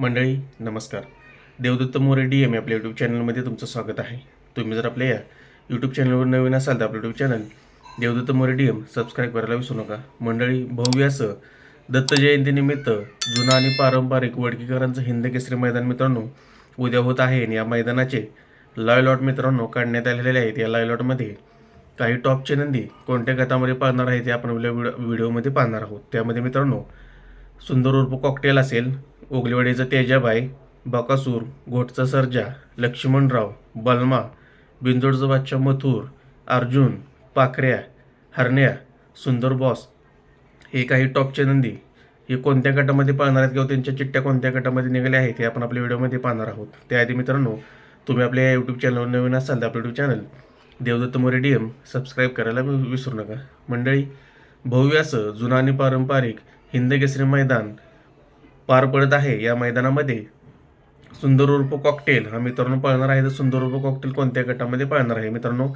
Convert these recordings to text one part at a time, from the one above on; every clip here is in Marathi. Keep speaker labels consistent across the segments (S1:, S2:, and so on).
S1: मंडळी नमस्कार. देवदत्त मोरे डी एम आपल्या यूट्यूब चॅनलमध्ये तुमचं स्वागत आहे. तुम्ही जर आपल्या या यूट्यूब चॅनलवर नवीन असाल तर आपलं YouTube channel Devdatta More D M subscribe करायला विसरू नका. मंडळी भव्य असं दत्त जयंतीनिमित्त जुनं आणि पारंपरिक वडकीकरांचं हिंद केसरी मैदान मित्रांनो उद्या होत आहे आणि या मैदानाचे लाय लॉट मित्रांनो काढण्यात आलेले आहेत. या लाय लॉटमध्ये काही टॉपचे नंदी कोणत्या गटामध्ये पाळणार आहेत ते आपण आपल्या व्हिडिओमध्ये पाहणार आहोत. त्यामध्ये मित्रांनो सुंदर उर्फ कॉकटेल असेल ओगलेवाडीचं तेजाबाई बकासूर घोटचा सर्जा लक्ष्मणराव बलमा बिंजोडचं बादशाह मथुर अर्जुन पाखऱ्या हरण्या सुंदर बॉस. हे काही टॉपचे नंदी. हे कोणत्या गटामध्ये पाळणार आहेत किंवा त्यांच्या चिठ्ठ्या कोणत्या गटामध्ये निघाल्या आहेत हे आपण आपल्या व्हिडिओमध्ये पाहणार आहोत. त्याआधी मित्रांनो तुम्ही आपल्या यूट्यूब चॅनलवर नवीन असाल तर आपलं YouTube channel Devdatta More D M subscribe करायला विसरू नका. मंडळी भव्य असं जुना आणि पारंपरिक हिंदकेसरी मैदान पार पडत आहे. या मैदानामध्ये सुंदर उर्फ कॉकटेल हा मित्रांनो पळणार आहे. तर सुंदर उर्फ कॉकटेल कोणत्या गटामध्ये पळणार आहे? मित्रांनो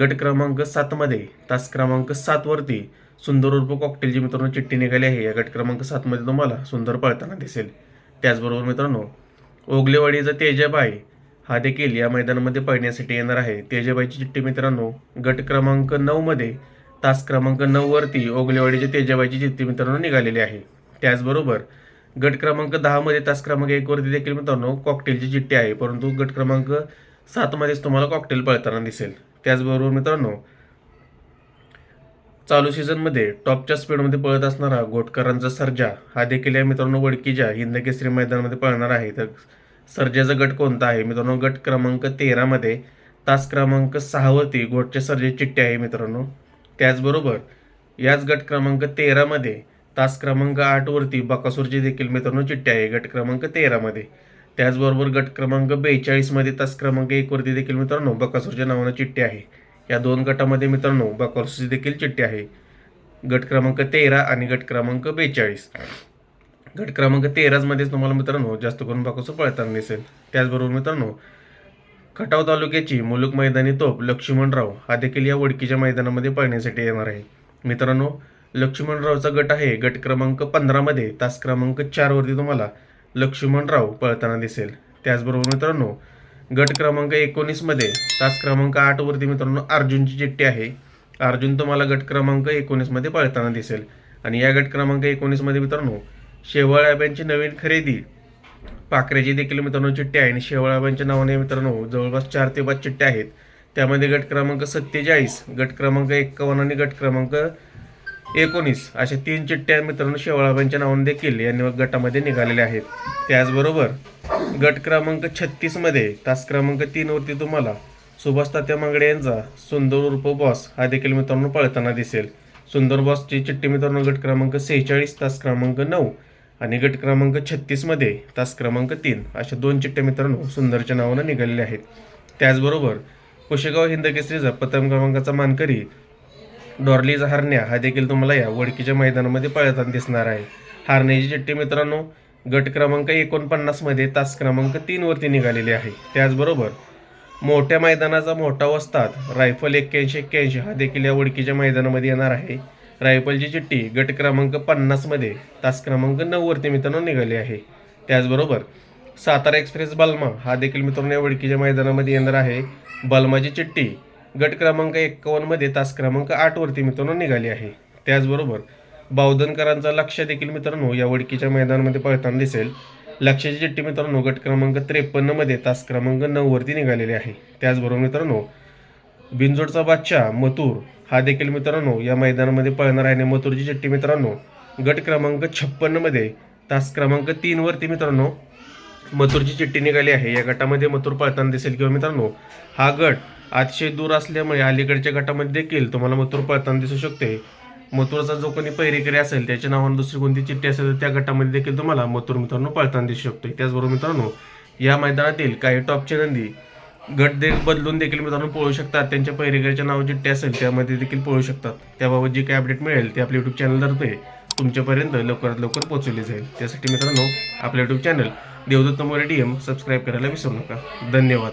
S1: गट क्रमांक सातमध्ये तास क्रमांक सातवरती सुंदर उर्फ कॉकटेलची मित्रांनो चिठ्ठी निघाली आहे. या गट क्रमांक सातमध्ये तुम्हाला सुंदर पळताना दिसेल. त्याचबरोबर मित्रांनो ओगलेवाडीचा तेजाबाई हा देखील या मैदानामध्ये पळण्यासाठी येणार आहे. तेजाबाईची चिठ्ठी मित्रांनो गट क्रमांक नऊमध्ये तास क्रमांक नऊवरती ओगलेवाडीच्या तेजाबाईची चिठ्ठी मित्रांनो निघालेली आहे. त्याचबरोबर गट क्रमांक दहामध्ये तास क्रमांक एकवरती देखील मित्रांनो कॉकटेलची चिठ्ठी आहे. परंतु गट क्रमांक सातमध्येच तुम्हाला कॉकटेल पळताना दिसेल. त्याचबरोबर मित्रांनो चालू सीझनमध्ये टॉपच्या स्पीडमध्ये पळत असणारा घोटकरांचा सर्जा हा देखील या मित्रांनो वडकीच्या हिंदकेसरी मैदानामध्ये पळणार आहे. तर सर्जाचा गट कोणता आहे? मित्रांनो गट क्रमांक तेरामध्ये तास क्रमांक सहावरती घोटच्या सर्जेची चिठ्ठी आहे मित्रांनो. त्याचबरोबर याच गट क्रमांक तेरामध्ये तास क्रमांक आठवरती बकासूरची देखील मित्रांनो चिठ्ठी आहे गट क्रमांक तेरामध्ये त्याचबरोबर गट क्रमांक बेचाळीसमध्ये तास क्रमांक एकवरती देखील मित्रांनो बकासूरच्या नावानं चिठ्ठी आहे. या दोन गटामध्ये मित्रांनो बकासूरची देखील चिठ्ठी आहे. गट क्रमांक तेरा आणि गट क्रमांक बेचाळीस. गट क्रमांक तेराचमध्येच तुम्हाला मित्रांनो जास्त करून बकासूर पळताना दिसेल. त्याचबरोबर मित्रांनो खटाव तालुक्याची मुलुक मैदानी तोप लक्ष्मणराव हा देखील या वडकीच्या मैदानामध्ये पळण्यासाठी येणार आहे. मित्रांनो लक्ष्मणरावचा गट आहे. गट क्रमांक पंधरामध्ये तास क्रमांक चारवरती तुम्हाला लक्ष्मणराव पळताना दिसेल. त्याचबरोबर मित्रांनो गट क्रमांक एकोणीसमध्ये तास क्रमांक आठवरती मित्रांनो अर्जुनची चिठ्ठी आहे. अर्जुन तुम्हाला गट क्रमांक एकोणीसमध्ये पळताना दिसेल. आणि या गट क्रमांक एकोणीसमध्ये मित्रांनो शेवाळ्याब्यांची नवीन खरेदी पाखरेची देखील मित्रांनो चिठ्ठी आहे आणि शेवाळाबांच्या नावाने मित्रांनो जवळपास चार ते पाच चिठ्ठ्या आहेत. त्यामध्ये गट क्रमांक सत्तेचाळीस गट क्रमांक एक्कावन्न आणि गट क्रमांक एकोणीस अशा तीन चिठ्ठ्या मित्रांनो शेवाळाबांच्या नावाने देखील या निवड गटामध्ये निघालेल्या आहेत. त्याचबरोबर गट क्रमांक छत्तीसमध्ये तास क्रमांक तीनवरती तुम्हाला सुभाष तात्या मांगडे यांचा सुंदर उर्फ बॉस हा देखील मित्रांनो पळताना दिसेल. सुंदर बॉसची चिठ्ठी मित्रांनो गट क्रमांक सेहेचाळीस तास क्रमांक नऊ आणि गट क्रमांक छत्तीसमध्ये तास क्रमांक तीन अशा दोन चिट्ट्या मित्रांनो सुंदरच्या नावानं निघालेल्या आहेत. त्याचबरोबर कुशेगाव हिंद केसरीचा प्रथम क्रमांकाचा मानकरी डॉर्ली हरण्या हा देखील तुम्हाला या वडकीच्या मैदानामध्ये पळताना दिसणार आहे. हारण्याची चिठ्ठी मित्रांनो गट क्रमांक एकोणपन्नासमध्ये तास क्रमांक तीनवरती निघालेली आहे. त्याचबरोबर मोठ्या मैदानाचा मोठा वस्तात रायफल एक्क्याऐंशी एक्क्याऐंशी हा देखील या वडकीच्या मैदानामध्ये येणार आहे. रायफलची चिठ्ठी गट क्रमांक पन्नासमध्ये तास क्रमांक नऊवरती मित्रांनो निघाली आहे. त्याचबरोबर सातारा एक्सप्रेस बल्मा हा देखील मित्रांनो या वडकीच्या मैदानामध्ये येणार आहे. बल्माची चिठ्ठी गट क्रमांक एक्कावन्नमध्ये तास क्रमांक आठवरती मित्रांनो निघाली आहे. त्याचबरोबर बावधनकरांचा लक्ष देखील मित्रांनो या वडकीच्या मैदानामध्ये पळताना दिसेल. लक्षाची चिठ्ठी मित्रांनो गट क्रमांक त्रेपन्नमध्ये तास क्रमांक नऊवरती निघालेली आहे. त्याचबरोबर मित्रांनो बिनजोडचा बादशाह मथूर हा देखील मित्रांनो या मैदानामध्ये पळणार आहे. आणि मथुरची चिठ्ठी मित्रांनो गट क्रमांक छप्पन्नमध्ये तास क्रमांक तीनवरती मित्रांनो मथुरची चिठ्ठी निघाली आहे. या गटामध्ये मथूर पळताना दिसेल किंवा मित्रांनो हा गट अतिशय दूर असल्यामुळे अलीकडच्या गटामध्ये देखील तुम्हाला मथुर पळताना दिसू शकते. मथुरचा जो कोणी पैरेकरी असेल त्याच्या नावानं दुसरी कोणती चिठ्ठी असेल तर त्या गटामध्ये देखील तुम्हाला मथुर मित्रांनो पळताना दिसू शकते. त्याचबरोबर मित्रांनो या मैदानातील काही टॉपचे नंदी गट दे बदलून देखील मित्रांनो पळू शकतात. त्यांच्या पैरेकरीच्या नाव चिठ्ठी असेल त्यामध्ये देखील पळू शकतात. त्याबाबत जी काही अपडेट मिळेल ते आपल्या यूट्यूब चॅनलतर्फे तुमच्यापर्यंत लवकरात लवकर पोहोचवली जाईल. त्यासाठी मित्रांनो आपल्या YouTube channel Devdatta More D M subscribe करायला विसरू नका. धन्यवाद.